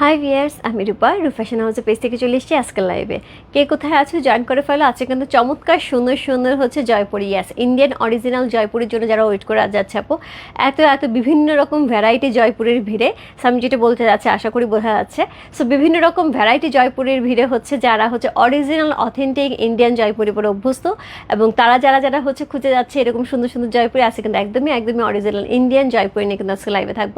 High viewers আমি রূপা। রূপফ্যাশন হাউসের page থেকে চলে এসেছি আজকের লাইভে কে কোথায় আছো? জয়েন করে ফেলো। আজকে কিন্তু চমৎকার, সুন্দর সুন্দর হচ্ছে জয়পুরি। ইয়াস ইন্ডিয়ান অরিজিনাল জয়পুরের জন্য যারা ওয়েট করে যাচ্ছে আপু, এত এত বিভিন্ন রকম ভ্যারাইটি জয়পুরের ভিড়ে, আমি যেটা বলতে যাচ্ছি, আশা করি বোঝা যাচ্ছে। সো বিভিন্ন রকম ভ্যারাইটি জয়পুরের ভিড়ে হচ্ছে যারা হচ্ছে অরিজিনাল অথেন্টিক ইন্ডিয়ান জয়পুরি পরে অভ্যস্ত এবং তারা যারা যারা হচ্ছে খুঁজে যাচ্ছে এরকম সুন্দর সুন্দর জয়পুরি আছে কিন্তু একদমই একদমই অরিজিনাল ইন্ডিয়ান জয়পুরি নিয়ে কিন্তু আজকে লাইভে থাকব।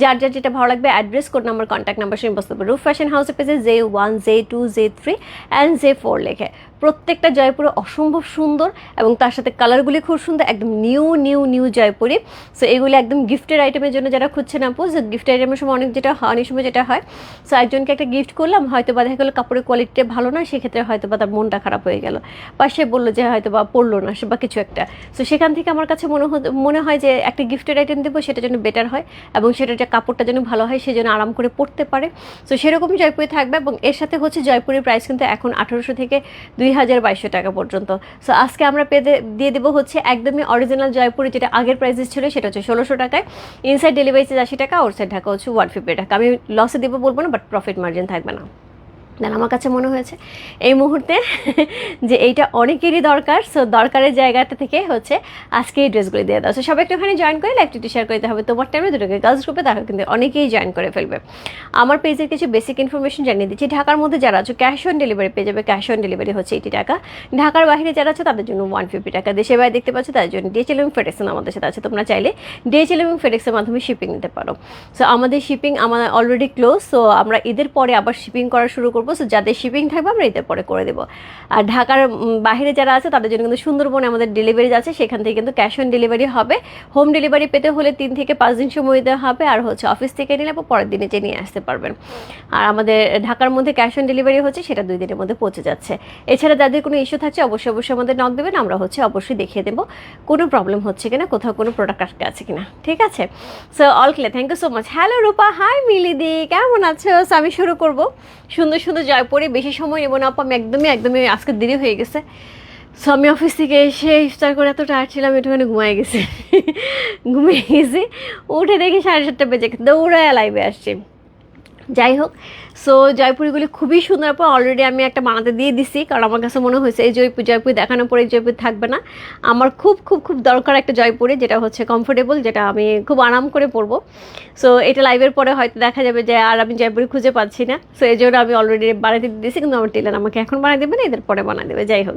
যার যার যেটা ভালো লাগবে address code number contact number শুনে বসতে পারবে। রুফ ফ্যাশন হাউসের পেজে J one J two J three and J four লেখে। প্রত্যেকটা জয়পুরে অসম্ভব সুন্দর এবং তার সাথে কালারগুলি খুব সুন্দর, একদম new new new Jaipuri. So এগুলি একদম গিফটের আইটেমের জন্য যারা খুঁজছেন আপু, যে গিফট আইটেমের সময় অনেক যেটা হয়, অনেক সময় যেটা হয়। সো একজনকে একটা গিফট করলাম হয়তো বা দেখা গেলো কাপড়ের কোয়ালিটিটা ভালো না, সেক্ষেত্রে হয়তো বা তার মনটা খারাপ হয়ে গেল। বা সে বলল যে হয়তো বা পড়ল না, সে বা কিছু একটা। সো সেখান থেকে আমার কাছে মনে মনে হয় যে একটা গিফটের আইটেম দেবো, সেটা যেন বেটার হয় এবং সেটা যে কাপড়টা যেন ভালো হয়, সে যেন আরাম করে পরতে পারে। সো সেরকমই জয়পুরে থাকবে এবং এর সাথে হচ্ছে জয়পুরের প্রাইস কিন্তু এখন আঠারোশো থেকে দুই হাজার বাইশশো টাকা পর্যন্ত। সো আজকে আমরা পেতে দিয়ে দেবো হচ্ছে একদমই অরিজিনাল জয়পুরে, যেটা আগের প্রাইসেস ছিল, সেটা হচ্ছে ষোলোশো টাকায়। ইনসাইড ডেলিভারি আশি টাকা আউটসাইড ঢাকা হচ্ছে ওয়ান ফিফটি টাকা। আমি লসে দেবো বলব না বাট প্রফিট মার্জিন থাকবে না। দেন আমার কাছে মনে হয়েছে। এই মুহূর্তে যে এইটা অনেকেরই দরকার সো দরকারের জায়গাটা থেকে হচ্ছে আজকে এই ড্রেসগুলি দিয়ে দাও। সো সবাই একটুখানি জয়েন করে লাইভটি শেয়ার করতে হবে। তোমার টাইমে দুটোকে গার্লস গ্রুপে তারা কিন্তু অনেকেই জয়েন করে ফেলবে। আমার পেজের কিছু বেসিক ইনফরমেশন জানিয়ে দিচ্ছি। ঢাকার মধ্যে যারা আছো ক্যাশ অন ডেলিভারি পেয়ে যাবে। ক্যাশ অন ডেলিভারি হচ্ছে এইটি টাকা। ঢাকার বাইরে যারা আছে, তাদের জন্য ওয়ান ফিফটি টাকা। দেশে বাইরে দেখতে পাচ্ছ, তাদের জন্য ডিএচএল এবং ফেডেক্সন আমাদের সাথে আছে। তোমরা চাইলে ডিএচএল এবং ফেডেক্সের মাধ্যমে শিপিং নিতে পারো। সো আমাদের শিপিং আমার অলরেডি ক্লোজ সো আমরা ঈদের পরে আবার শিপিং করা শুরু করব। সো যাদের শিপিং থাকবে আমরা ঈদের পরে করে দেবো। আর ঢাকার বাইরে যারা আছে, তাদের জন্য কিন্তু সুন্দরবনে আমাদের ডেলিভারি আছে সেখান থেকে কিন্তু ক্যাশ অন ডেলিভারি হবে। হোম ডেলিভারি পেতে হলে তিন থেকে পাঁচ দিন সময় দিতে হবে, আর হচ্ছে অফিস থেকে নিলে পর পরের দিনে যে নিয়ে আসতে পারবেন। আর আমাদের ঢাকার মধ্যে ক্যাশ অন ডেলিভারি হচ্ছে, সেটা দুই দিনের মধ্যে পৌঁছে যাচ্ছে। এছাড়া যাদের কোনো ইস্যু থাকছে, অবশ্যই অবশ্যই আমাদের নক দেবেন, আমরা হচ্ছে অবশ্যই দেখিয়ে দেবো কোনো প্রবলেম হচ্ছে কিনা, কোথাও কোনো প্রোডাক্ট আটকে আছে কিনা, ঠিক আছে? So all clear thank you so much hello Rupa hi মিলিদি, কেমন আছো? আমি শুরু করব। সুন্দর সুন্দর জয়পুরে বেশি সময় নেব না, আপা, আমি একদমই একদমই আজকে দেরি হয়ে গেছে। সো আমি অফিস থেকে এসে ইফতার করে এত টায়ার ছিলাম, একটুখানি ঘুমায় গেছি। ঘুমিয়ে গেছি, উঠে দেখি সাড়ে সাতটা বেজে দৌড়ায় লাইভে আসছি। যাই হোক সো জয়পুরিগুলি খুবই সুন্দর, আপু অলরেডি আমি একটা বানাতে দিয়ে দিছি, কারণ আমার কাছে মনে হয়েছে এই জয়পুর, জয়পুরি দেখানোর পরে জয়পুর থাকবে না। আমার খুব খুব খুব দরকার একটা জয়পুরি, যেটা হচ্ছে কমফোর্টেবল যেটা আমি খুব আরাম করে পরবো। সো এটা লাইভের পরে হয়তো দেখা যাবে যে আর আমি জয়পুরি খুঁজে পাচ্ছি না। সো এই জন্য আমি অলরেডি বানাতে দিয়ে দিয়েছি কিন্তু আমার টেলার আমাকে এখন বানিয়ে দেবে না, এদের পরে বানিয়ে দেবে, যাই হোক।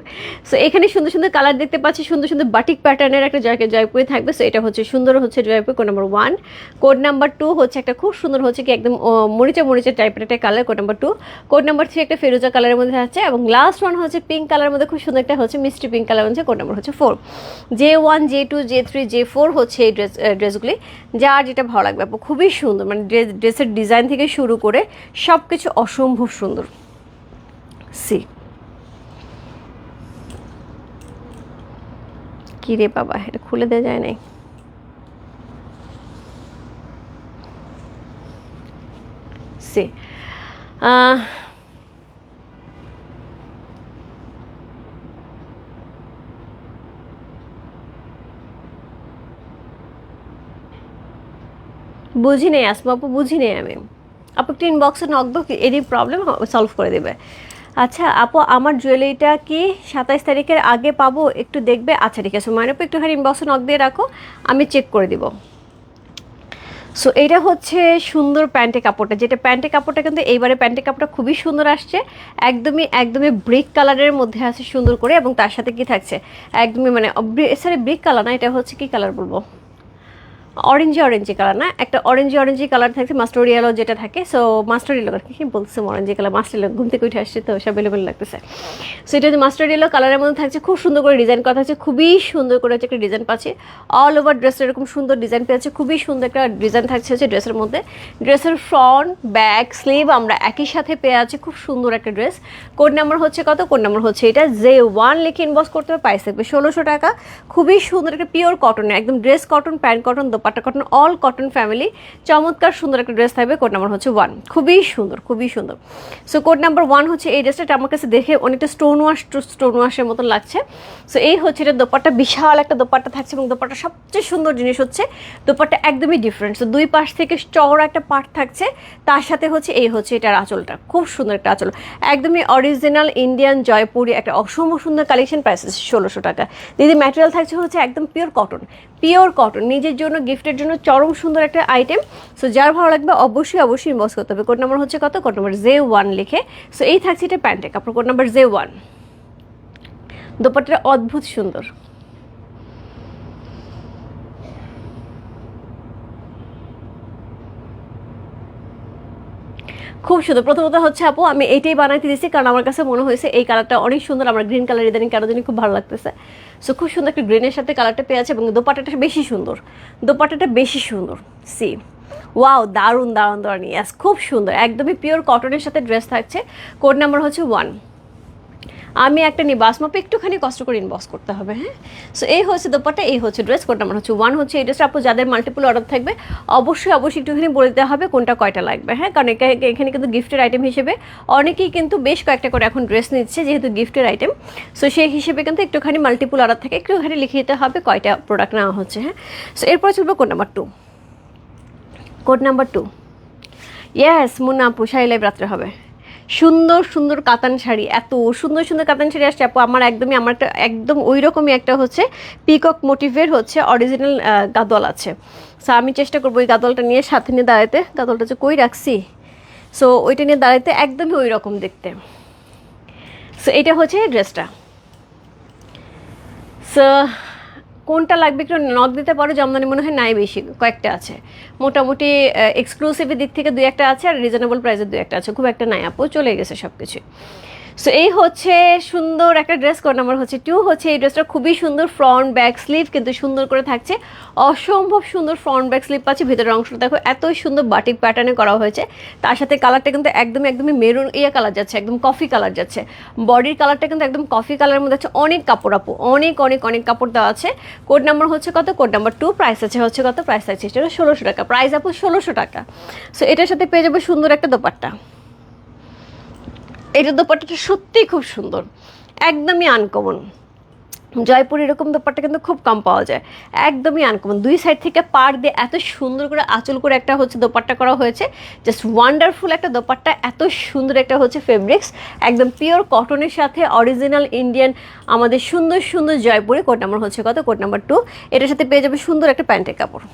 সো এখানে সুন্দর সুন্দর কালার দেখতে পাচ্ছি, সুন্দর সুন্দর বাটিক প্যাটার্নের একটা জয়কে জয়পুরি থাকবে। সো এটা হচ্ছে সুন্দর হচ্ছে Jaipur code number one code number two হচ্ছে একটা খুব সুন্দর হচ্ছে কি একদম মরিচা মরিচা টাইপের একটা colour code number two code number three একটা ফেরোজা কালারের মধ্যে আছে এবং লাস্ট ওয়ান হচ্ছে পিঙ্ক কালারের মধ্যে খুব সুন্দর একটা হচ্ছে মিষ্টি পিঙ্ক কালার হচ্ছে কোড নাম্বার হচ্ছে four J one J two J three J four হচ্ছে এই ড্রেস ড্রেসগুলি যার যেটা ভালো লাগবে, আপু, খুবই সুন্দর। মানে ড্রেস ড্রেসের ডিজাইন থেকে শুরু করে সব কিছু অসম্ভব সুন্দর। সি কি রে বাবা, এটা খুলে দেওয়া যায় নাই? সে। বুঝি নেই আসমা আপু, বুঝি নেই আমি। আপু একটু ইনবক্সে নক কি এরই প্রবলেম সলভ করে দেবে। আচ্ছা আপু, আমার জুয়েলারিটা কি সাতাইশ তারিখের আগে পাবো? একটু দেখবে। আচ্ছা ঠিক আছে মানে আপু একটুখানি ইনবক্সে নক দিয়ে রাখো, আমি চেক করে দিব। সো এটা হচ্ছে সুন্দর প্যান্টে কাপড়টা। যেটা প্যান্টে কাপড়টা কিন্তু এইবারে প্যান্টে কাপড়টা খুবই সুন্দর আসছে। একদমই একদমই ব্রিক কালারের মধ্যে আছে সুন্দর করে এবং তার সাথে কি থাকছে? একদমই মানে সরি ব্রিক কালার না, এটা হচ্ছে কি কালার বলব? অরেঞ্জি অরেঞ্জি কালার না, একটা অরেঞ্জি অরেঞ্জি কালার থাকছে মাস্টার ইয়েলো যেটা থাকে সো মাস্টার ইয়েলো কি কি বলছে অরেঞ্জি কালার মাস্টার ইয়েলো ঘুম থেকে উঠে আসছে তো, সব এলোমেল লাগতেছে। সো এটা মাস্টার ইয়েলো কালারের মধ্যে থাকছে, খুব সুন্দর করে ডিজাইন করা থাকছে, খুবই সুন্দর করে হচ্ছে একটা ডিজাইন পাচ্ছে। অল ওভার ড্রেসের এরকম সুন্দর ডিজাইন পেয়েছে খুবই সুন্দর একটা ডিজাইন থাকছে হচ্ছে ড্রেসের মধ্যে। ড্রেসের ফ্রন্ট ব্যাক স্লিভ আমরা একই সাথে পেয়ে আছি খুব সুন্দর একটা ড্রেস কোড নাম্বার হচ্ছে কত? কোড নাম্বার হচ্ছে এটা জে ওয়ান লিখে ইনবক্স করতে হবে প্রাইস থাকবে ষোলোশো টাকা। খুবই সুন্দর একটা পিওর কটনের একদম dress cotton pant cotton dupatta cotton all cotton family চমৎকার সুন্দর একটা ড্রেস থাকবে। কোড নাম্বার হচ্ছে ওয়ান খুবই সুন্দর খুবই সুন্দর। সো কোড নাম্বার ওয়ান হচ্ছে এই ড্রেসটা আমার কাছে দেখে অনেকটা স্টোন ওয়াশ স্টোন ওয়াশের মতন লাগছে। সো এই হচ্ছে এটা দোপাট্টা, বিশাল একটা দোপাট্টা থাকছে এবং দোপাট্টা সবচেয়ে সুন্দর জিনিস হচ্ছে দোপাট্টা একদমই ডিফারেন্ট সো দুই পাশ থেকে চওড়া একটা পার্ট থাকছে, তার সাথে হচ্ছে এই হচ্ছে এটার আঁচলটা। খুব সুন্দর একটা আঁচল। একদমই অরিজিনাল ইন্ডিয়ান জয়পুরি একটা অসম সুন্দর কালেকশন প্রাইস ষোলোশো টাকা। দিদি ম্যাটেরিয়াল থাকছে হচ্ছে একদম পিওর কটন পিওর কটন, নিজের জন্য, গিফটের জন্য চরম সুন্দর একটা আইটেম সো যার ভালো লাগবে অবশ্যই অবশ্যই ইনবক্স করতে হবে। কোড নাম্বার হচ্ছে কত? কোড নাম্বার জে ওয়ান লিখে। সো এই থাকছে এটা প্যান্টে কাপড় কোড নাম্বার জে ওয়ান দোপাট্টাটা অদ্ভুত সুন্দর। খুব সুন্দর। প্রথমত হচ্ছে আপু, আমি এইটাই বানাইতে দিয়েছি কারণ আমার কাছে মনে হয়েছে এই কালারটা অনেক সুন্দর। আমার গ্রিন কালার ইদানিং কারোর জন্য খুব ভালো লাগতেছে। সো খুব সুন্দর একটা গ্রিনের সাথে কালারটা পেয়ে আছে এবং দোপাটাটা বেশি সুন্দর। দোপাটাটা বেশি সুন্দর। সি ওয়াও দারুণ দারুণ দারুণ। ইয়াস খুব সুন্দর। একদমই পিওর কটনের সাথে ড্রেস থাকছে। কোড নাম্বার হচ্ছে ওয়ান আমি একটা নিই বাসমাপে একটুখানি কষ্ট করে ইনবক্স করতে হবে হ্যাঁ? সো এই হচ্ছে দোপাটা এই হচ্ছে ড্রেস কোড নাম্বার হচ্ছে ওয়ান হচ্ছে এই ড্রেসটা আপু, যাদের মাল্টিপল অর্ডার থাকবে, অবশ্যই অবশ্যই একটুখানি বলে দিতে হবে কোনটা কয়টা লাগবে হ্যাঁ? কারণ এখানে কিন্তু গিফটের আইটেম হিসেবে অনেকেই কিন্তু বেশ কয়েকটা করে এখন ড্রেস নিচ্ছে, যেহেতু গিফটের আইটেম সো সেই হিসেবে কিন্তু একটুখানি মাল্টিপল অর্ডার থাকে একটুখানি লিখে দিতে হবে কয়টা প্রোডাক্ট নেওয়া হচ্ছে হ্যাঁ? সো এরপর চলবে code number two code number two yes Munna live রাত্রে হবে। সুন্দর সুন্দর কাতান শাড়ি, এত সুন্দর সুন্দর কাতান শাড়ি আসছে আপু। আমার একদমই, আমার একটা একদম ওই রকমই একটা হচ্ছে পিকক মোটিভের হচ্ছে অরিজিনাল গাদল আছে। সো আমি চেষ্টা করব ওই গাদলটা নিয়ে সাথে নিয়ে দাঁড়াতে গাদলটা যে কই রাখছি? সো ওইটা নিয়ে দাঁড়াতে একদমই ওই রকম দেখতে। সো এটা হচ্ছে ড্রেসটা সো কোনটা লাগবে একটু নক দিতে পারো জামদানি মনে হয় নাই বেশি, কয়েকটা আছে। মোটামুটি এক্সক্লুসিভের দিক থেকে দুই একটা আছে আর রিজনেবল প্রাইসের দুই একটা আছে। খুব একটা নাই আপু চলে গেছে সব কিছু সো এই হচ্ছে সুন্দর একটা ড্রেস কোড নাম্বার হচ্ছে টু হচ্ছে এই ড্রেসটা খুবই সুন্দর ফ্রন্ট ব্যাক স্লিভ কিন্তু সুন্দর করে থাকছে। অসম্ভব সুন্দর ফ্রন্ট ব্যাক স্লিভ পাচ্ছে। ভিতরের অংশটা দেখো এত সুন্দর বাটিক প্যাটার্নে করা হয়েছে। তার সাথে কালারটা কিন্তু একদম একদমই মেরুন ইয়ে কালার যাচ্ছে, একদম কফি কালার যাচ্ছে। বডির কালারটা কিন্তু একদম কফি কালারের মধ্যে আছে। অনেক কাপড় আপু, অনেক অনেক অনেক কাপড় দেওয়া আছে। কোড নাম্বার হচ্ছে কত? কোড নাম্বার টু প্রাইস আছে হচ্ছে কত? প্রাইস আছে সেটা ষোলোশো টাকা। প্রাইস আপু ষোলোশো টাকা। সো এটার সাথে পেয়ে যাবে সুন্দর একটা দোপাট্টা। এটা দোপাট্টাটা সত্যিই খুব সুন্দর। একদমই আনকমন জয়পুর এরকম দোপাট্টা কিন্তু খুব কম পাওয়া যায়। একদমই আনকমন দুই সাইড থেকে পার দিয়ে এত সুন্দর করে আঁচল করে একটা হচ্ছে দোপাট্টা করা হয়েছে। জাস্ট ওয়ান্ডারফুল একটা দোপাট্টা, এত সুন্দর একটা হচ্ছে ফেব্রিক্স একদম পিওর কটনের সাথে অরিজিনাল ইন্ডিয়ান আমাদের সুন্দর সুন্দর জয়পুরে কোট নাম্বার হচ্ছে কত? কোট নাম্বার টু এটার সাথে পেয়ে যাবে সুন্দর একটা প্যান্টের কাপড়।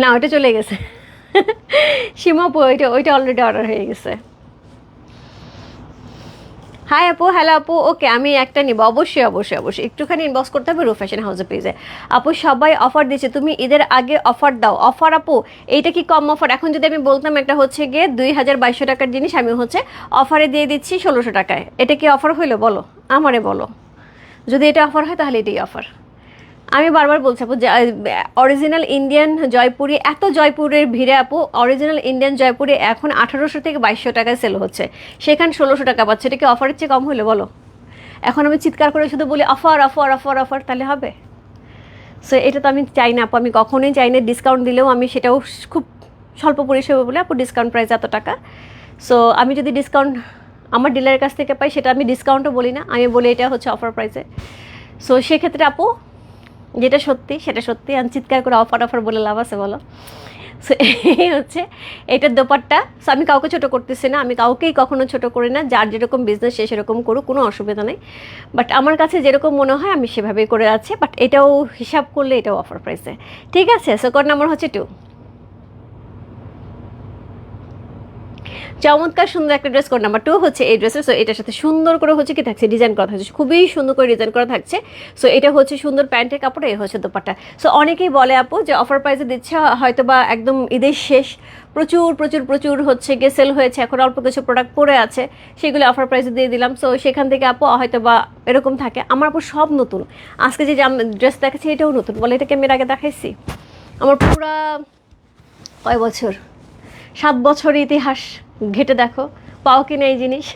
না ওটা চলে গেছে। সীমাপু ওইটা ওইটা অলরেডি অর্ডার হয়ে গেছে। হাই আপু হ্যালো আপু ওকে আমি একটা নিব, অবশ্যই অবশ্যই অবশ্যই। একটুখানি ইনবক্স করতে হবে রু ফ্যাশন হাউসে পেজে আপু, সবাই অফার দিচ্ছে, তুমি ঈদের আগে অফার দাও। অফার আপু, এইটা কি কম অফার এখন যদি আমি বলতাম, একটা হচ্ছে গিয়ে দুই হাজার বাইশশো টাকার জিনিস, আমি হচ্ছে অফারে দিয়ে দিচ্ছি ষোলোশো টাকায়। এটা কি অফার হইল? বলো, আমারে বলো। যদি এটা অফার হয়, তাহলে এটাই অফার আমি বারবার বলছি আপু অরিজিনাল ইন্ডিয়ান জয়পুরি, এত জয়পুরের ভিড়ে আপু অরিজিনাল ইন্ডিয়ান জয়পুরি এখন আঠারোশো থেকে বাইশশো টাকায় সেল হচ্ছে। সেখানে ষোলোশো টাকা পাচ্ছে। এটা কি অফারের চেয়ে কম হলো বলো? এখন আমি চিৎকার করে শুধু বলি অফার অফার অফার অফার তাহলে হবে? সো এটা তো আমি চাই না আপু। আমি কখনোই চাই না ডিসকাউন্ট দিলেও আমি সেটাও খুব স্বল্প পরিষেবা বলে, আপু ডিসকাউন্ট প্রাইস এত টাকা? সো আমি যদি ডিসকাউন্ট আমার ডিলারের কাছ থেকে পাই, সেটা আমি ডিসকাউন্টও বলি না। আমি বলি এটা হচ্ছে অফার প্রাইসে সো সেক্ষেত্রে আপু যেটা সত্যি, সেটা সত্যি। আমি চিৎকার করে অফার অফার বলে লাভ আছে, বলো। সো এই হচ্ছে, এটার দোপারটা সো আমি কাউকে ছোটো করতেছি না। আমি কাউকেই কখনো ছোট করি না। যার যেরকম বিজনেস সে সেরকম করুক, কোনো অসুবিধা নেই। বাট আমার কাছে যেরকম মনে হয়, আমি সেভাবেই করে আছি। বাট এটাও হিসাব করলে এটাও অফার প্রাইসে ঠিক আছে? সো কোড নাম্বার হচ্ছে টু চমৎকার সুন্দর একটা ড্রেস কোড নাম্বার টু হচ্ছে এই ড্রেসের সো এটার সাথে সুন্দর করে হচ্ছে কি থাকছে ডিজাইন করা থাকছে, খুবই সুন্দর করে ডিজাইন করা থাকছে। সো এটা হচ্ছে সুন্দর প্যান্টের কাপড়, এই হচ্ছে দোপাট্টা। সো অনেকেই বলে আপু যে অফার প্রাইসে দিচ্ছে হয়তো বা একদম ঈদের শেষ। প্রচুর প্রচুর প্রচুর হচ্ছে গিয়ে সেল হয়েছে, এখন অল্প কিছু প্রোডাক্ট পড়ে আছে, সেগুলো অফার প্রাইসে দিয়ে দিলাম। সো সেখান থেকে আপু হয়তো বা এরকম থাকে। আমার আপু সব নতুন। আজকে যে ড্রেস দেখাচ্ছি, এটাও নতুন। বলে এটাকে আমি এর আগে দেখাইছি? আমার পুরা কয় বছর? সাত বছর ইতিহাস। ঘেটে দেখো, পাও কিনা এই জিনিস।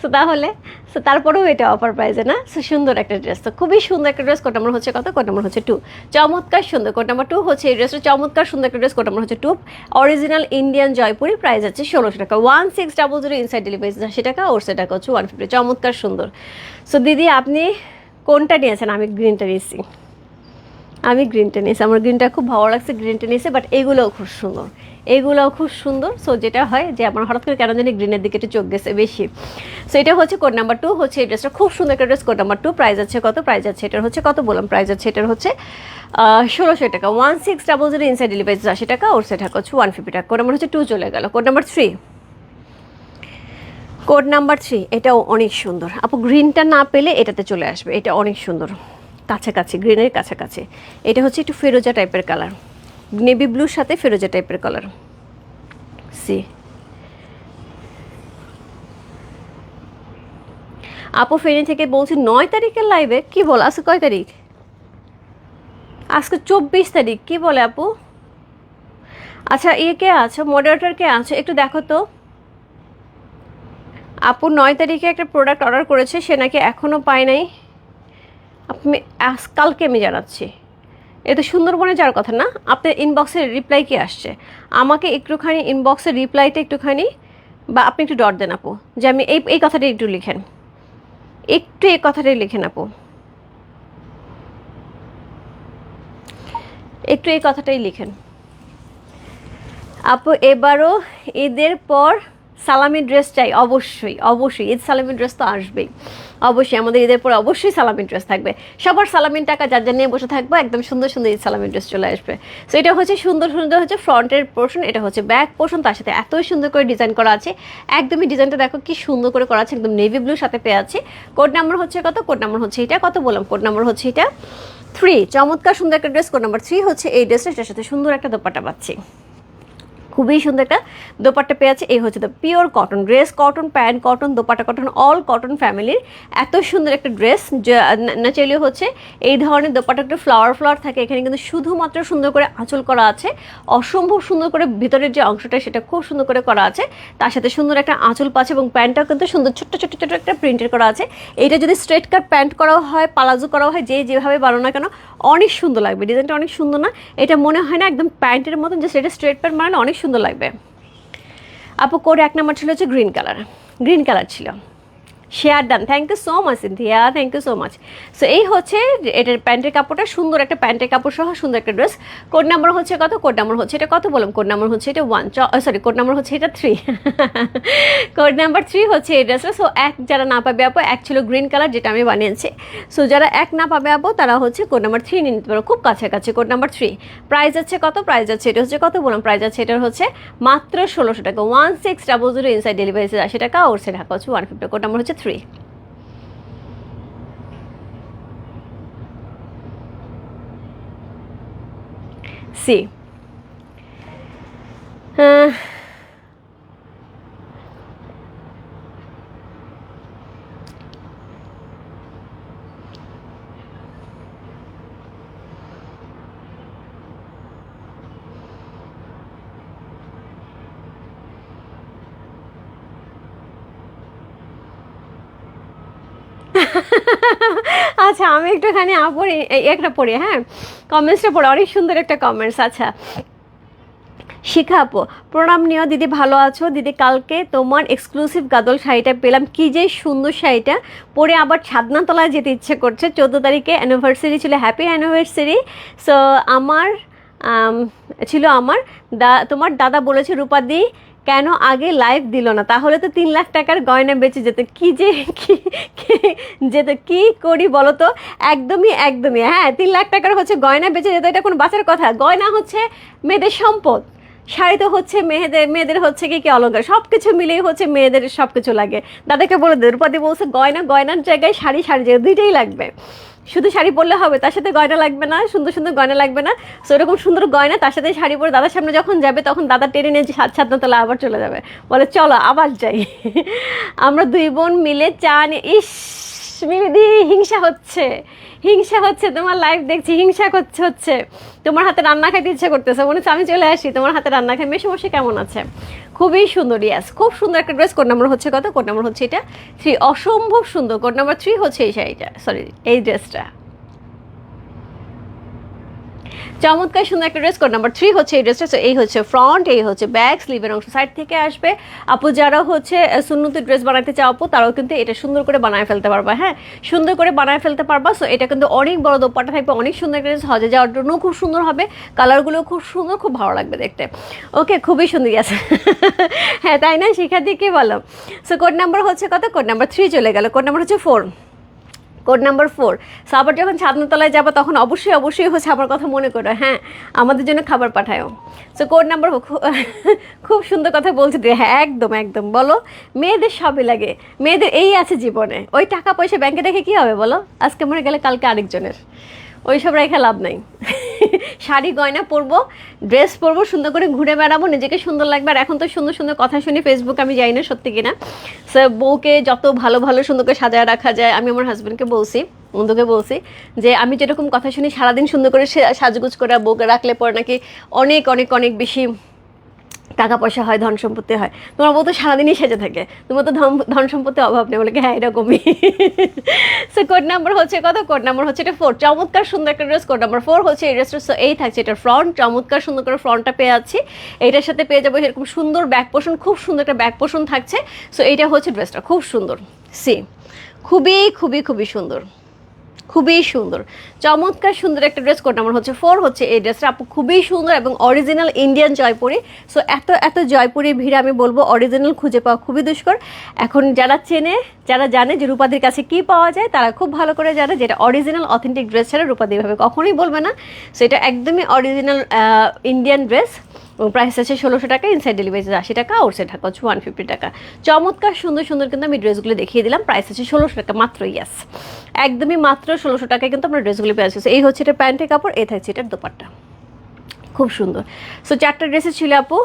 সো তাহলে সো তারপরেও এটা অফার প্রাইসে না? সো সুন্দর একটা ড্রেস তো খুবই সুন্দর একটা ড্রেস কোড নাম্বার হচ্ছে কত? কোড নাম্বার হচ্ছে টু চমৎকার সুন্দর কোড নাম্বার টু হচ্ছে এই ড্রেসটা চমৎকার সুন্দর একটা ড্রেস কোড নাম্বার হচ্ছে two original Indian Jaipuri price আছে ষোলোশো টাকা। One six double zero inside delivery আশি টাকা, ওর সে টাকা হচ্ছে ওয়ান ফিফটি চমৎকার সুন্দর। সো দিদি, আপনি কোনটা নিয়েছেন? আমি গ্রিনটা নিয়েছি। আমি গ্রিন টেনিস আমার গ্রিনটা খুব ভালো লাগছে গ্রিন নিয়েছি বাট এগুলোও খুব সুন্দর। এগুলোও খুব সুন্দর সো যেটা হয় যে আমার হঠাৎ করে কেন জানি গ্রিনের দিকে একটু চোখ গেছে বেশি। সো এটা হচ্ছে কোড নাম্বার টু হচ্ছে এই ড্রেসটা খুব সুন্দর একটা dress code number two price আছে কত? প্রাইস আছে, এটার হচ্ছে কত বললাম? প্রাইস আছে, এটার হচ্ছে ষোলোশো টাকা। One six double zero inside delivery আশি টাকা ওর সেটা হচ্ছে ওয়ান ফিফটি টাকা। কোড নাম্বার হচ্ছে টু চলে গেল। Code number three code number three এটাও অনেক সুন্দর। আপু গ্রিনটা না পেলে এটাতে চলে আসবে। এটা অনেক সুন্দর। কাছাকাছি, গ্রিনের কাছাকাছি। এটা হচ্ছে একটু ফেরোজা টাইপের কালার। নেভি ব্লুর সাথে ফেরোজা টাইপের কালার। সি। আপু ফেনি থেকে বলছি, নয় তারিখের লাইভে কি বল, আজকে কয় তারিখ? আজকে চব্বিশ তারিখ, কি বলে আপু? আচ্ছা ইয়ে কে আছে? মডারেটর কে আছে? একটু দেখো তো। আপু নয় তারিখে একটা প্রোডাক্ট অর্ডার করেছে, সে নাকি এখনও পায় নাই। আপনি কালকে আমি জানাচ্ছি। এ তো সুন্দরবনে যাওয়ার কথা না, আপনার ইনবক্সের রিপ্লাই কি আসছে? আমাকে একটুখানি ইনবক্সের রিপ্লাইটা একটুখানি, বা আপনি একটু ডট দেন আপু, যে আমি এই এই কথাটা একটু লিখেন। একটু এই কথাটাই লিখেন আপু। একটু এই কথাটাই লিখেন। আপু, এবারও ঈদের পর সালামি ড্রেস চাই, অবশ্যই অবশ্যই, ঈদ সালামি ড্রেস তো আসবেই। অবশ্যই আমাদের ঈদের পর অবশ্যই সালাম ইন্টারেস্ট থাকবে। সবার সালামিন টাকা, যার যার নিয়ে বসে থাকব, একদম সুন্দর সুন্দর ঈদ সালামি ড্রেস চলে আসবে। সো এটা হচ্ছে সুন্দর সুন্দর হচ্ছে ফ্রন্টের পোর্শন এটা হচ্ছে ব্যাক পোর্শন তার সাথে এতই সুন্দর করে ডিজাইন করা আছে। একদমই ডিজাইনটা দেখো কি সুন্দর করে করা আছে, একদম নেভি ব্লুর সাথে পেয়ে আছে। কোড নাম্বার হচ্ছে কত? কোড নাম্বার হচ্ছে এটা, কত বললাম? কোড নাম্বার হচ্ছে এটা থ্রি চমৎকার সুন্দর একটা ড্রেস কোড নাম্বার থ্রি হচ্ছে এই ড্রেসটা সাথে সুন্দর একটা দোপাটা পাচ্ছি। খুবই সুন্দর একটা দোপাট্টা পেয়ে আছে। এই হচ্ছে the pure cotton dress cotton pant cotton dupatta cotton all cotton ফ্যামিলির এত সুন্দর একটা ড্রেস না চাইলেও হচ্ছে এই ধরনের দোপাট্টা একটা ফ্লাওয়ার ফ্লাওয়ার থাকে। এখানে কিন্তু শুধুমাত্র সুন্দর করে আঁচল করা আছে। অসম্ভব সুন্দর করে ভিতরের যে অংশটা, সেটা খুব সুন্দর করে করা আছে। তার সাথে সুন্দর একটা আঁচল পাচ্ছে এবং প্যান্টটাও কিন্তু সুন্দর ছোট্ট ছোট্ট ছোট্ট একটা প্রিন্টের করা আছে। এটা যদি স্ট্রেট কাট প্যান্ট করাও হয় পালাজো করাও হয়, যে যেভাবে বানানো না কেন, অনেক সুন্দর লাগবে। ডিজাইনটা অনেক সুন্দর না। এটা মনে হয় না একদম প্যান্টের মতন যে সেটা স্ট্রেট প্যান্ট বানালে অনেক সুন্দর লাগবে। আপু কোর এক নাম্বার ছিল হচ্ছে গ্রিন কালার গ্রিন কালার ছিল। Share done thank you so much Cynthia thank you so much so এই হচ্ছে এটার প্যান্টের কাপড়টা, সুন্দর একটা প্যান্টের কাপড় সহ সুন্দর একটা ড্রেস কোড নাম্বার হচ্ছে কত? কোড নাম্বার হচ্ছে এটা কত বললাম? কোড নাম্বার হচ্ছে এটা ওয়ান সরি কোড নাম্বার হচ্ছে এটা থ্রি কোড নাম্বার থ্রি হচ্ছে এই ড্রেসটা সো এক যারা না পাবে আপু, এক ছিল গ্রিন কালার যেটা আমি বানিয়েছি। সো যারা এক না পাবে আপু, তারা হচ্ছে কোড নাম্বার থ্রি নিয়ে নিতে পারো। খুব কাছাকাছি কোড নাম্বার থ্রি প্রাইস আছে কত? প্রাইস আছে এটা হচ্ছে কত বললাম? প্রাইস আছে এটা হচ্ছে মাত্র ষোলোশো টাকা। One six double zero inside delivery আশি টাকা ওর সে ঢাকা হচ্ছে ওয়ান ফিফটি কোড নাম্বার হচ্ছে সি আচ্ছা আমি একটুখানি পড়ি একটা পড়ি হ্যাঁ? কমেন্টসটা পড়ে, অনেক সুন্দর একটা কমেন্টস আচ্ছা। শিখা আপু, প্রণাম নিও, দিদি ভালো আছো? দিদি, কালকে তোমার এক্সক্লুসিভ গাদল শাড়িটা পেলাম, কি যে সুন্দর শাড়িটা। পরে আবার ছাদনাতলায় যেতে ইচ্ছে করছে, চোদ্দ তারিখে অ্যানিভার্সারি ছিল হ্যাপি অ্যানিভার্সারি সো আমার ছিল আমার, দা, তোমার দাদা বলেছে, রূপাদি কেন আগে লাইভ দিল না? তাহলে তো তিন লাখ টাকার গয়না বেঁচে যেত। কি যে যেত, কি করি বলো তো? একদমই একদমই। হ্যাঁ তিন লাখ টাকার হচ্ছে গয়না বেঁচে যেত, এটা কোনো বাঁচার কথা। গয়না হচ্ছে মেয়েদের সম্পদ। শাড়ি তো হচ্ছে মেয়েদের মেয়েদের হচ্ছে কি কি অলঙ্কার সব কিছু মিলেই হচ্ছে মেয়েদের সব কিছু লাগে। দাদাকে বলে দ্রৌপদী বলছে, গয়না, গয়নার জায়গায় শাড়ি শাড়ি জায়গায় দুইটাই লাগবে। শুধু শাড়ি পরলে হবে, তার সাথে গয়না লাগবে না, সুন্দর সুন্দর গয়না লাগবে না। সো এরকম সুন্দর গয়না তার সাথে শাড়ি পরে দাদার সামনে যখন যাবে, তখন দাদা টেনে নিয়ে সাত সাত তলা আবার চলে যাবে। বলে, চলো, আবার যাই। আমরা দুই বোন মিলে চা নিয়ে ইস! মিমিদি হিংসা হচ্ছে। হিংসা হচ্ছে, তোমার লাইফ দেখছি, হিংসা করছে, হচ্ছে। তোমার হাতে রান্না খাইতে ইচ্ছে করতেছে, মনে হচ্ছে আমি চলে আসি, তোমার হাতে রান্না খাই মেশে বসে কেমন আছে? খুবই সুন্দর ইয়াস খুব সুন্দর একটা ড্রেস কোড নাম্বার হচ্ছে কত? কোড নাম্বার হচ্ছে এটা? থ্রি অসম্ভব সুন্দর কোড নাম্বার থ্রি হচ্ছে এই শাড়িটা সরি এই ড্রেসটা চমৎকার সুন্দর একটা ড্রেস কোড নাম্বার থ্রি হচ্ছে এই ড্রেসটা এই হচ্ছে ফ্রন্ট এই হচ্ছে ব্যাক স্লিভের অংশ সাইড থেকে আসবে। আপু যারা হচ্ছে সুন্নতি ড্রেস বানাতে চাও আপু, তারাও কিন্তু এটা সুন্দর করে বানায় ফেলতে পারবা হ্যাঁ? সুন্দর করে বানায় ফেলতে পারবা। সো এটা কিন্তু অনেক বড় দোপাটা থাকবে, অনেক সুন্দর ড্রেস হজে যাওয়ার জন্য খুব সুন্দর হবে। কালারগুলো খুব সুন্দর, খুব ভালো লাগবে দেখতে। ওকে খুবই সুন্দর আছে হ্যাঁ তাই না? শিক্ষা দিয়ে কি বলো? সো কোড নাম্বার হচ্ছে কত? কোড নাম্বার থ্রি চলে গেল। কোড নাম্বার হচ্ছে four code number four. So আবার যখন ছাদনাতলায় যাব, তখন অবশ্যই অবশ্যই হচ্ছে আমার কথা মনে করো হ্যাঁ আমাদের জন্য খাবার পাঠায়ও। সো কোড নাম্বার খুব সুন্দর কথা বলছে দিয়ে হ্যাঁ একদম একদম, বলো, মেয়েদের সবই লাগে। মেয়েদের এই আছে জীবনে। ওই টাকা পয়সা ব্যাংকে দেখে কী হবে, বলো? আজকে মনে গেলে কালকে আরেকজনের। ওইসব রেখে লাভ নাই। শাড়ি, গয়না পরবো ড্রেস পরবো, সুন্দর করে ঘুরে বেড়াবো, নিজেকে সুন্দর লাগবে। আর এখন তো সুন্দর সুন্দর কথা শুনি ফেসবুক আমি যাই না সত্যি কিনা। স্যার বউকে যত ভালো ভালো সুন্দর করে সাজায় রাখা যায়, আমি আমার হাজব্যান্ডকে বলছি, বন্ধুকে বলছি, যে আমি যেরকম কথা শুনি, সারাদিন সুন্দর করে সাজগুজ করে, বউকে রাখলে পর নাকি অনেক অনেক অনেক বেশি টাকা পয়সা হয়, ধন সম্পত্তি হয়। তোমার বউ তো সারাদিনই সেজে থাকে। তোমার তো ধন সম্পত্তির অভাব নেই। বলে হ্যাঁ এরকমই। সো কোড নাম্বার হচ্ছে কত? কোড নাম্বার হচ্ছে এটা ফোর চমৎকার সুন্দর একটা ড্রেস কোড নাম্বার ফোর হচ্ছে এই ড্রেসটা সো এই থাকছে এটা ফ্রন্ট চমৎকার সুন্দর করে ফ্রন্টটা পেয়ে যাচ্ছি। এইটার সাথে পেয়ে যাব এরকম সুন্দর ব্যাক পোষণ খুব সুন্দর একটা ব্যাক পোষণ থাকছে। সো এইটা হচ্ছে ড্রেসটা খুব সুন্দর। সি খুবই খুবই খুবই সুন্দর। খুবই সুন্দর। চমৎকার সুন্দর একটা ড্রেস কোড নাম্বার হচ্ছে ফোর হচ্ছে এই ড্রেসটা আপু খুবই সুন্দর এবং অরিজিনাল ইন্ডিয়ান জয়পুরি। সো এত এত জয়পুরি ভিড় আমি বলব অরিজিনাল খুঁজে পাওয়া খুবই দুষ্কর। এখন যারা চেনে, যারা জানে যে রূপাদির কাছে কি পাওয়া যায়, তারা খুব ভালো করে জানে যেটা অরিজিনাল অথেন্টিক ড্রেস ছাড়া রূপাদি ভাবে কখনোই বলবে না। সো এটা একদমই অরিজিনাল ইন্ডিয়ান ড্রেস এবং প্রাইস আছে ষোলোশো টাকা ইনসাইড ডেলিভারি আশি টাকা আউটসাইড ঢাকা হচ্ছে ওয়ান ফিফটি টাকা। চমৎকার, সুন্দর সুন্দর কিন্তু আমি ড্রেসগুলো দেখিয়ে দিলাম প্রাইস আছে ষোলোশো টাকা, মাত্র ইয়াস একদমই মাত্র ষোলোশো টাকায় কিন্তু আমরা ড্রেসগুলো পেয়ে আসছি এই হচ্ছে এটা প্যান্টের কাপড়, এই থাকছে এটার দোপাট্টা। খুব সুন্দর। সো চারটা ড্রেসে ছিল আপু,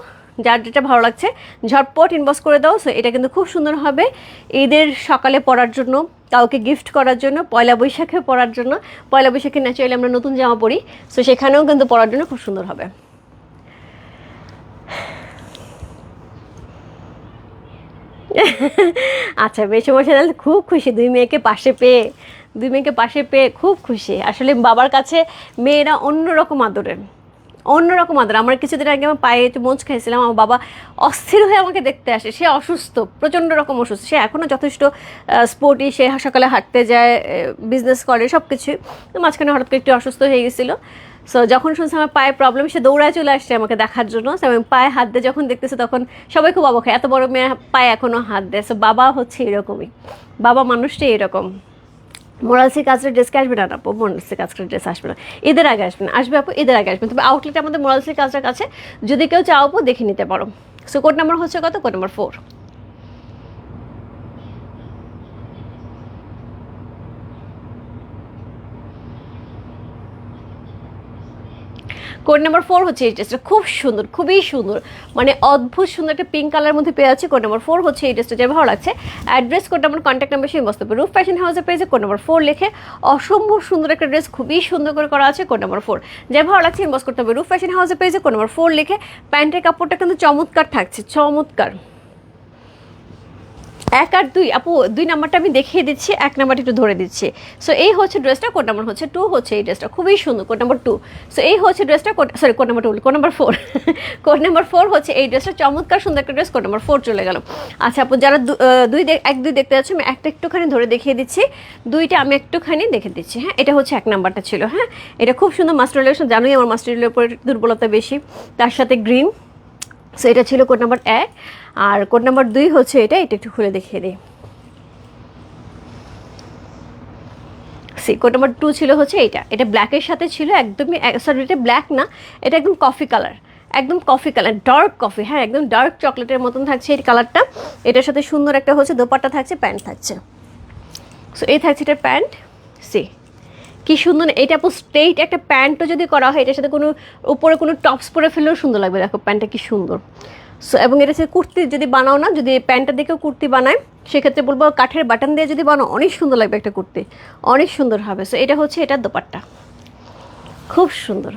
যার যেটা ভালো লাগছে, ঝটপট ইনবক্স করে দাও। সো এটা কিন্তু খুব সুন্দর হবে ঈদের সকালে পরার জন্য, কাউকে গিফট করার জন্য, পয়লা বৈশাখে পরার জন্য। পয়লা বৈশাখে ন্যাচারালি আমরা নতুন জামা পরি। সো সেখানেও কিন্তু পরার জন্য খুব সুন্দর হবে। আচ্ছা বেশি বসে তাহলে খুব খুশি। দুই মেয়েকে পাশে পেয়ে, দুই মেয়েকে পাশে পেয়ে খুব খুশি। আসলে বাবার কাছে মেয়েরা অন্যরকম আদরের, অন্যরকম আদর। আমার কিছুদিন আগে আমার পায়ে একটু মোচ খাইছিলাম, আমার বাবা অস্থির হয়ে আমাকে দেখতে আসে। সে অসুস্থ, প্রচণ্ড রকম অসুস্থ। সে এখনও যথেষ্ট স্পোর্টি সে সকালে হাঁটতে যায় বিজনেস করে সব কিছুই মাঝখানে হঠাৎ করে একটু অসুস্থ হয়ে গেছিল। সো যখন শুনছে আমার পায়ে প্রবলেম সে দৌড়ায় চলে আসছে আমাকে দেখার জন্য। আমি পায়ে হাত দিয়ে যখন দেখতেছে, তখন সবাই খুব অবাক এত বড় মেয়ে পায়ে এখনও হাত দেয়। সো বাবা হচ্ছে এরকমই। বাবা মানুষটাই এরকম। মোরালসি কাজের ড্রেসকে আসবে না আপু। মোরালসি কাজের ড্রেস আসবে না। ঈদের আগে আসবে না। আসবে, আপু ঈদের আগে আসবে তবে আউটলেট আমাদের মোরালসি কাজের কাছে। যদি কেউ চাও, আপু, দেখে নিতে পারো। সো কোড নাম্বার হচ্ছে কত? Code number four code number four হচ্ছে এই ড্রেসটা খুব সুন্দর, খুবই সুন্দর। মানে অদ্ভুত সুন্দর একটা পিঙ্ক কালার মধ্যে পেয়ে আছে কোড নাম্বার ফোর হচ্ছে এই ড্রেসটা যে ভালো লাগছে। Address code number contact number সেই বসতে রুফ ফ্যাশন হাউসে পেয়েছে কোড নাম্বার ফোর লেখে। অসম্ভব সুন্দর একটা ড্রেস খুবই সুন্দর করে করা আছে কোড নাম্বার ফোর যে ভালো লাগছে ইনবক্স করতে হবে। রুফ ফ্যাশন হাউসে পেয়েছে কোড নাম্বার ফোর লিখে। প্যান্টের কাপড়টা কিন্তু চমৎকার থাকছে, চমৎকার। এক আর দুই, আপু, দুই নাম্বারটা আমি দেখিয়ে দিচ্ছি, এক নাম্বারটা একটু ধরে দিচ্ছি। সো এই হচ্ছে ড্রেসটা, কোড নাম্বার হচ্ছে টু হচ্ছে এই ড্রেসটা। খুবই সুন্দর, কোড নাম্বার টু সো এই হচ্ছে ড্রেসটা, code sorry code number two code number four code number four হচ্ছে এই ড্রেসটা, চমৎকার সুন্দর একটা ড্রেস, কোড নাম্বার ফোর চলে গেল। আচ্ছা আপু, যারা দুই এক, দুই দেখতে যাচ্ছে, আমি একটা একটুখানি ধরে দেখিয়ে দিচ্ছি। দুইটা আমি একটুখানি দেখে দিচ্ছি হ্যাঁ? এটা হচ্ছে এক নাম্বারটা ছিল হ্যাঁ? এটা খুব সুন্দর মাস্টার রিলেশন, জানোই আমার মাস্টার উপরে দুর্বলতা বেশি। তার সাথে গ্রিন সো এটা ছিল কোড নাম্বার এক। আর কোড নাম্বার দুই হচ্ছে এটা এটা একটু খুলে দেখিয়ে দিই। সি কোড নাম্বার টু ছিল হচ্ছে এইটা এটা ব্ল্যাকের সাথে ছিল, একদমই সরি এটা ব্ল্যাক না, এটা একদম কফি কালার একদম কফি কালার ডার্ক কফি হ্যাঁ একদম ডার্ক চকলেটের মতন থাকছে এই কালারটা এটার সাথে সুন্দর একটা হচ্ছে দোপাট্টা থাকছে প্যান্ট থাকছে। সো এই থাকছে এটা প্যান্ট সি কি সুন্দর এটা আপু স্ট্রেইট একটা প্যান্টও যদি করা হয়, এটার সাথে কোনো উপরে কোনো টপস পরে ফেললেও সুন্দর লাগবে। দেখো প্যান্টটা কি সুন্দর। সো এবং এটা হচ্ছে কুর্তি যদি বানাও না, যদি প্যান্টটা দেখেও কুর্তি বানায়, সেক্ষেত্রে বলব কাঠের বাটন দিয়ে যদি বানাও, অনেক সুন্দর লাগবে একটা কুর্তি। অনেক সুন্দর হবে। সো এটা হচ্ছে এটার দোপাট্টা। খুব সুন্দর।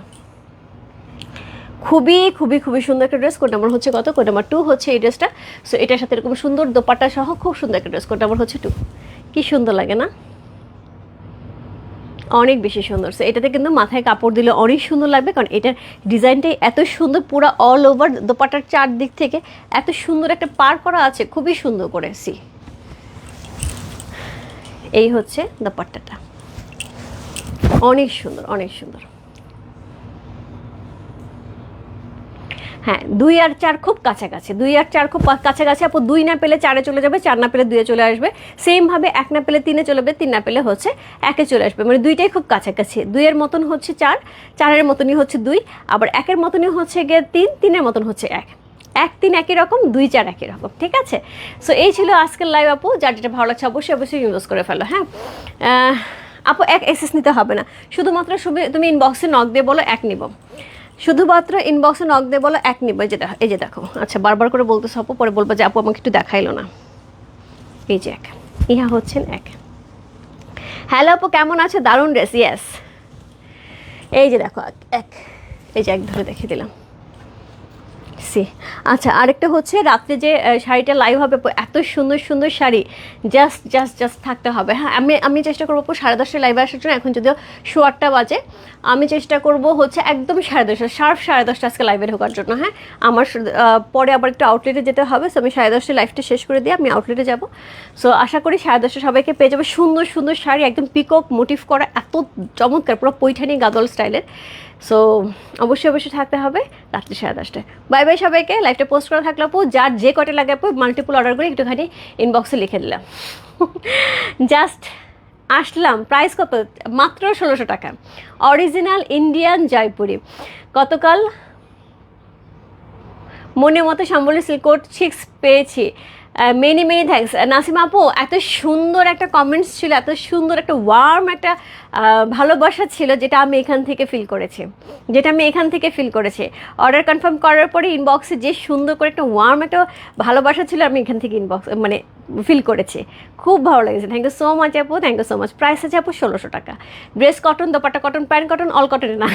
খুবই খুবই খুবই সুন্দর একটা ড্রেস কোড নাম্বার হচ্ছে কত? কোড নাম্বার টু হচ্ছে এই ড্রেসটা সো এটার সাথে এরকম সুন্দর দোপাট্টা সহ খুব সুন্দর একটা ড্রেস কোড নাম্বার হচ্ছে টু কি সুন্দর লাগে না? অনেক বেশি সুন্দর। সো এটাতে কিন্তু মাথায় কাপড় দিলে অনেক সুন্দর লাগবে কারণ এটার ডিজাইনটাই এত সুন্দর পুরো অল ওভার দোপাটার চারদিক থেকে এত সুন্দর একটা পার করা আছে, খুবই সুন্দর করে সি এই হচ্ছে দোপাট্টাটা। অনেক সুন্দর অনেক সুন্দর। হ্যাঁ দুই আর চার খুব কাছাকাছি, দুই আর চার খুব কাছাকাছি, আপু দুই না পেলে চারে চলে যাবে, চার না পেলে দুয়ে চলে আসবে। সেমভাবে এক না পেলে তিনে চলে যাবে, তিন না পেলে হচ্ছে একে চলে আসবে। মানে দুইটাই খুব কাছাকাছি। দুইয়ের মতন হচ্ছে চার, চারের মতনই হচ্ছে দুই, আবার একের মতনই হচ্ছে গিয়ে তিন, তিনের মতন হচ্ছে এক। এক, তিন একই রকম, দুই, চার একই রকম, ঠিক আছে? সো এই ছিল আজকের লাইভ আপু। যার যেটা ভালো লাগছে অবশ্যই অবশ্যই ইউজ করে ফেলো হ্যাঁ? আপু, এক এক্সেস নিতে হবে না। শুধুমাত্র শুধু- তুমি ইনবক্সে নক দিয়ে বলো, এক নিব। শুধুমাত্র ইনবক্সে নক দিয়ে বলো, এক নিবে যেটা এই যে দেখো। আচ্ছা বারবার করে বলতে সব পরে বলব যে আপু আমাকে একটু দেখাইলো না। এই যে এক। ইহা হচ্ছেন এক। হ্যালো আপু, কেমন আছে? দারুণ ড্রেস ইয়েস এই যে দেখো এক- এক। এই যে এক ধরে দেখিয়ে দিলাম। সি আচ্ছা আরেকটা হচ্ছে রাত্রে যে শাড়িটা লাইভ হবে এত সুন্দর সুন্দর শাড়ি জাস্ট জাস্ট জাস্ট থাকতে হবে। হ্যাঁ আমি আমি চেষ্টা করব সাড়ে দশটায় লাইভে আসার জন্য, এখন যদিও শো আটটা বাজে। আমি চেষ্টা করব হচ্ছে একদম সাড়ে দশটা শার্প সাড়ে দশটা আজকে লাইভে ঢোকার জন্য হ্যাঁ। আমার পরে আবার একটু আউটলেটে যেতে হবে সো আমি সাড়ে দশটায় লাইভটা শেষ করে দিয়ে আমি আউটলেটে যাব। সো আশা করি সাড়ে দশটা সবাইকে পেয়ে যাবে সুন্দর সুন্দর শাড়ি, একদম পিকক মোটিভ করা, এত চমৎকার, পুরো পৈঠানি গাদল স্টাইলের সো অবশ্যই অবশ্যই থাকতে হবে। রাত্রি সাড়ে দশটায়। বাই বাই সবাইকে। লাইভটা পোস্ট করা থাকলে আপু, যার যে কটা লাগে আপু মাল্টিপল অর্ডার করে একটুখানি ইনবক্সে লিখে দিলাম। জাস্ট আসলাম। প্রাইস কত? মাত্র ষোলোশো টাকা। Original Indian Jaipuri. গতকাল মনে মতো সম্বলি সিল্কোট সিক্স পেয়েছি। মেনি মেনি থ্যাংকস নাসিমা আপু, এত সুন্দর একটা কমেন্টস ছিল, এত সুন্দর একটা ওয়ার্ম একটা ভালোবাসা ছিল যেটা আমি এখান থেকে ফিল করেছি। যেটা আমি এখান থেকে ফিল করেছি। অর্ডার কনফার্ম করার পরে ইনবক্সে যে সুন্দর করে একটা ওয়ার্ম একটা ভালোবাসা ছিল, আমি এখান থেকে ইনবক্স মানে ফিল করেছে। খুব ভালো লেগেছে। থ্যাংক ইউ সো মাচ আপু thank you so much price আছে আপু ষোলোশো টাকা। Dress cotton dupatta cotton pant cotton all কটনের না।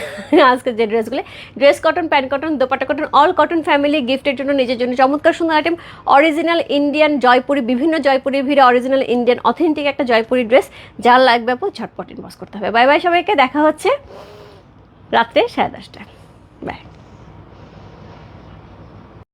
আজকে যে ড্রেসগুলো dress cotton pant cotton dupatta cotton all cotton family গিফটের জন্য নিজের জন্য চমৎকার সুন্দর আইটেম অরিজিনাল ইন্ডিয়ান জয়পুরি, বিভিন্ন জয়পুরির ভিড়ে অরিজিনাল ইন্ডিয়ান অথেন্টিক একটা জয়পুরি ড্রেস যার লাগবে আপু, ঝটপট ইনবক্স করতে হবে। বাই বাই সবাইকে, দেখা হচ্ছে রাত্রে সাড়ে দশটায়। বাই